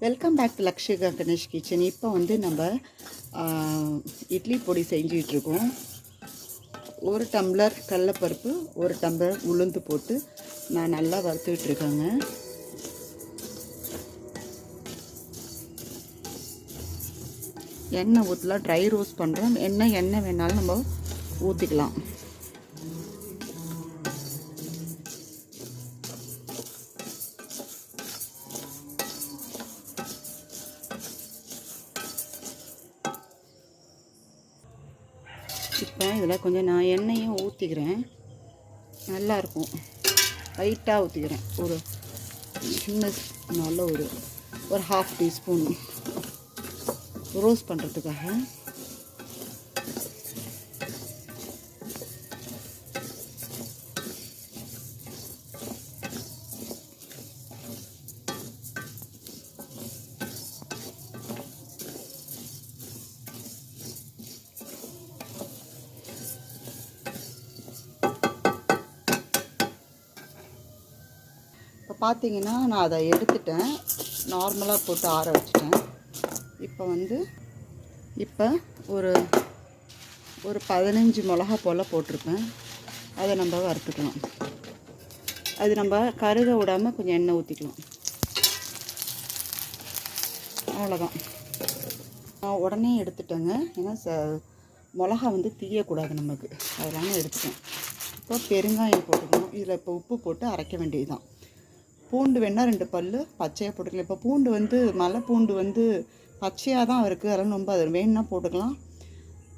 Welcome back to Lakshika Ganesh kitchen இப்போ வந்து நம்ம இட்லி பொடி செஞ்சிகிட்ருக்கோம் ஒரு டம்ளர் கடலப்பருப்பு ஒரு டம்ளர் உளுந்து போட்டு நான் நல்லா வறுத்துக்கிட்டுருக்கேங்க எண்ணெய் ஊற்றலாம் ட்ரை ரோஸ்ட் பண்ணுறோம் எண்ணெய் எண்ணெய் வேணாலும் நம்ம ஊற்றிக்கலாம் இப்போ இதில் கொஞ்சம் நான் எண்ணெயும் ஊற்றிக்கிறேன் நல்லாயிருக்கும் லைட்டாக ஊற்றிக்கிறேன் ஒரு சின்ன நல்ல ஒரு ஒரு ஹாஃப் டீஸ்பூன். ரோஸ் பண்ணுறதுக்காக பார்த்தீங்கன்னா நான் அதை எடுத்துட்டேன். நார்மலாக போட்டு ஆற வச்சுட்டேன். இப்போ வந்து இப்போ ஒரு ஒரு பதினஞ்சு மிளகா போல் போட்டிருப்பேன். அதை நம்ம வறுத்துக்கலாம். அது நம்ம கருக விடாமல் கொஞ்சம் எண்ணெய் ஊற்றிக்கலாம் அவ்வளோதான் நான் உடனே எடுத்துட்டேங்க. ஏன்னா ச மிளகா வந்து தீயக்கூடாது நமக்கு. அதெல்லாம் எடுத்துட்டேன். இப்போ பெருங்காயம் போட்டுக்கணும். இதில் இப்போ உப்பு போட்டு அரைக்க வேண்டியதுதான். பூண்டு வேணால் ரெண்டு பல் பச்சையாக போட்டுக்கலாம். இப்போ பூண்டு வந்து மலை பூண்டு வந்து பச்சையாக தான் இருக்குது அதெல்லாம் ரொம்ப அது வேணும்னா போட்டுக்கலாம்.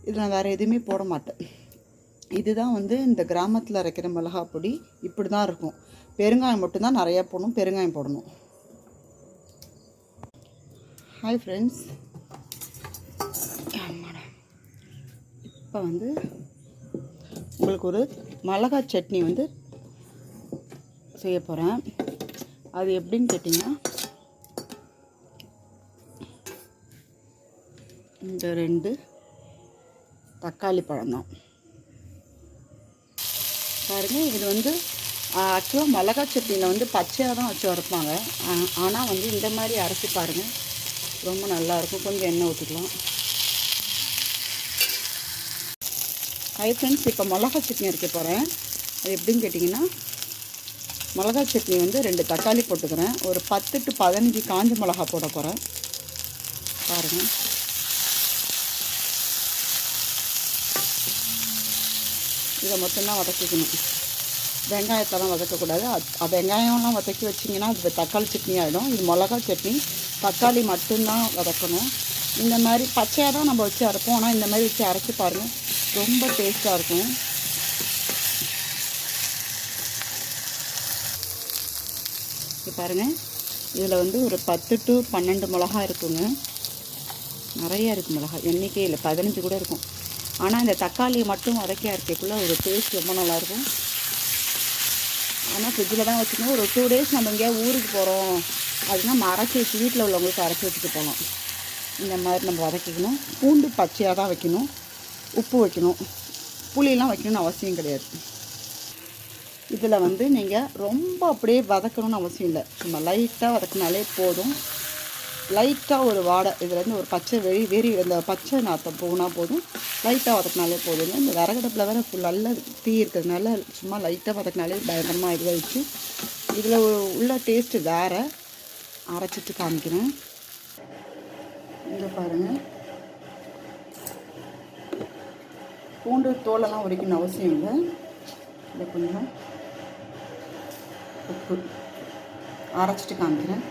இதில் நான் வேறு எதுவுமே போட மாட்டேன். இதுதான் வந்து இந்த கிராமத்தில் அரைக்கிற மிளகா பொடி. இப்படி தான் இருக்கும். பெருங்காயம் மட்டும்தான் நிறையா போடணும். பெருங்காயம் போடணும். ஹாய் ஃப்ரெண்ட்ஸ் இப்போ வந்து உங்களுக்கு ஒரு மிளகா சட்னி வந்து செய்ய போகிறேன் அது எப்படின்னு கேட்டிங்கன்னா இந்த ரெண்டு தக்காளி பழம்தான் பாருங்கள் இது வந்து ஆக்சுவலாக மிளகா சட்னியில் வந்து பச்சையாக தான் வச்சு வறுப்பாங்க. ஆனால் வந்து இந்த மாதிரி அரைச்சி பாருங்கள் ரொம்ப நல்லாயிருக்கும் கொஞ்சம் எண்ணெய் ஊற்றிக்கலாம் ஹை ஃப்ரெண்ட்ஸ் இப்போ மிளகா சட்னி அரைக்க போகிறேன் அது எப்படின்னு கேட்டிங்கன்னா மிளகா சட்னி வந்து ரெண்டு தக்காளி போட்டுக்கிறேன். ஒரு பத்து டு பதினஞ்சு காஞ்ச மிளகா போட போகிறேன் பாருங்கள் இதை மட்டும்தான் வதக்கிக்கணும். வெங்காயத்தெல்லாம் வதக்கக்கூடாது. அது- வெங்காயம்லாம் வதக்கி வச்சிங்கன்னா அது தக்காளி சட்னி ஆகிடும் இது மிளகா சட்னி. தக்காளி மட்டும்தான் வதக்கணும். இந்த மாதிரி பச்சையாக தான் நம்ம வச்சு அரைப்போம். ஆனால் இந்த மாதிரி வச்சு அரைச்சி பாருங்கள் ரொம்ப டேஸ்ட்டாக இருக்கும். இது பாருங்கள் இதில் வந்து ஒரு பத்து டு பன்னெண்டு மிளகா இருக்குங்க. நிறையா இருக்குது மிளகா. எண்ணிக்கை இல்லை பதினஞ்சு கூட இருக்கும். ஆனால் இந்த தக்காளியை மட்டும் வதக்கி அரைக்கக்குள்ளே ஒரு டேஸ்ட் ரொம்ப நல்லாயிருக்கும் ஆனால் ஃப்ரிட்ஜில் தான் வச்சுக்கணும். ஒரு டூ டேஸ் நம்ம எங்கேயாவது ஊருக்கு போகிறோம் அப்படின்னா நம்ம அரைச்சி வச்சு வீட்டில் உள்ளவங்களுக்கு அரைச்சி வச்சுட்டு போகலாம். இந்த மாதிரி நம்ம வதக்கிக்கணும். பூண்டு பச்சையாக தான் வைக்கணும். உப்பு வைக்கணும். புளியெலாம் வைக்கணும்னு அவசியம் கிடையாது. இதில் வந்து நீங்கள் ரொம்ப அப்படியே வதக்கணும்னு அவசியம் இல்லை. சும்மா லைட்டாக வதக்கினாலே போதும். லைட்டாக ஒரு வாடை இதுலேருந்து ஒரு பச்சை வெறி வெறி அந்த பச்சை நாற்றம் போனால் போதும். லைட்டாக வதக்கினாலே போதுங்க. இந்த விறகடுப்பில் வேறு ஃபுல் நல்ல தீ இருக்கிறதுனால சும்மா லைட்டாக வதக்கினாலே பயங்கரமாக இதுவாகிடுச்சு இதில் உள்ள டேஸ்ட்டு வேறு. அரைச்சிட்டு காமிக்கிறேன். இங்கே பாருங்கள் பூண்டு தோலெல்லாம் உரிக்கணும் அவசியம் இல்லை. இல்லை கொஞ்சம் உப்பு. அரைச்சிட்டு காமிக்கிறேன்.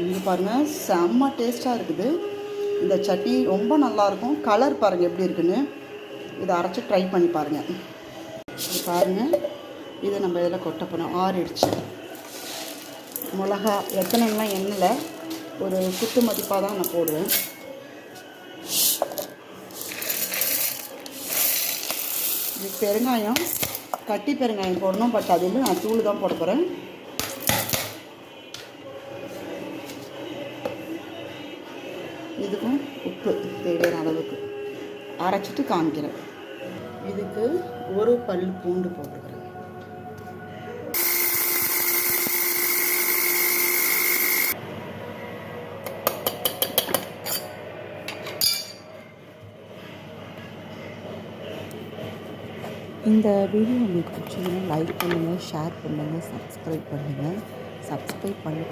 இங்கே பாருங்கள் செம்ம டேஸ்ட்டாக இருக்குது. இந்த சட்னி ரொம்ப நல்லாயிருக்கும். கலர் பாருங்கள் எப்படி இருக்குன்னு. இதை அரைச்சி ட்ரை பண்ணி பாருங்கள் இது பாருங்கள் இதை நம்ம இதில் கொட்ட போனோம் ஆறிடுச்சு. மிளகா எத்தனைலாம் எண்ணெயில் ஒரு குத்து மதிப்பாக தான் நான் போடுவேன். இது பெருங்காயம். கட்டி பெருங்காயம் போடணும் பட் அதில் நான் தூள் தான் போட போகிறேன் இதுக்கும் உப்பு தேவையான அளவுக்கு. அரைச்சிட்டு காமிக்கிறேன். இதுக்கு ஒரு பல் பூண்டு போட்டுக்கிறேன். இந்த வீடியோ உங்களுக்கு பிடிச்சதுன்னா லைக் பண்ணுங்கள் ஷேர் பண்ணுங்கள் சப்ஸ்கிரைப் பண்ணுங்கள் சப்ஸ்கிரைப் பண்ணி